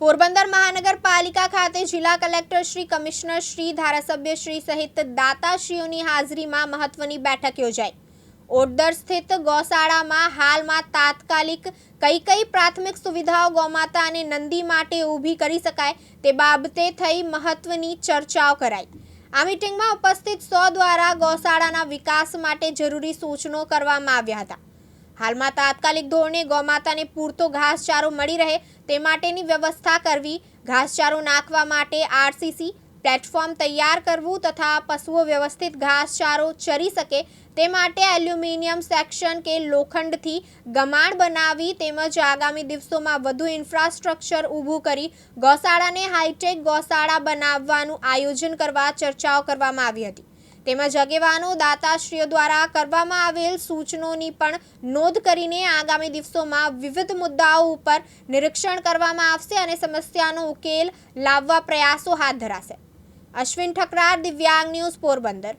પોરબંદર મહાનગરપાલિકા ખાતે જિલ્લા કલેક્ટર શ્રી કમિશનર શ્રી ધારાસભ્ય શ્રી સહિત દાતાશ્રીઓની હાજરીમાં મહત્વની બેઠક યોજાઈ. ઓડદર સ્થિત ગૌશાળામાં હાલમાં તાત્કાલિક કઈ કઈ પ્રાથમિક સુવિધાઓ ગૌમાતા અને નંદી માટે ઊભી કરી શકાય તે બાબતે થઈ મહત્વની ચર્ચાઓ કરાઈ. આ મિટિંગમાં ઉપસ્થિત સો દ્વારા ગૌશાળાના વિકાસ માટે જરૂરી સૂચનો કરવામાં આવ્યા હતા. હાલમાં તાત્કાલિક ધોરણે ગૌમાતાને પૂરતો ઘાસચારો મળી રહે તે માટેની વ્યવસ્થા કરવી, ઘાસચારો નાખવા માટે આરસીસી પ્લેટફોર્મ તૈયાર કરવું તથા પશુઓ વ્યવસ્થિત ઘાસચારો ચરી શકે તે માટે એલ્યુમિનિયમ સેક્શન કે લોખંડથી ગમાણ બનાવી તેમજ આગામી દિવસોમાં વધુ ઇન્ફ્રાસ્ટ્રક્ચર ઊભું કરી ગૌશાળાને હાઈટેક ગૌશાળા બનાવવાનું આયોજન કરવા ચર્ચાઓ કરવામાં આવી હતી. તેમજ આગેવાનો દાતાશ્રીઓ દ્વારા કરવામાં આવેલ સૂચનોની પણ નોંધ કરીને આગામી દિવસોમાં વિવિધ મુદ્દાઓ ઉપર નિરીક્ષણ કરવામાં આવશે અને સમસ્યાનો ઉકેલ લાવવા પ્રયાસો હાથ ધરાશે. અશ્વિન ઠકરાર, દિવ્યાંગ ન્યૂઝ પોરબંદર.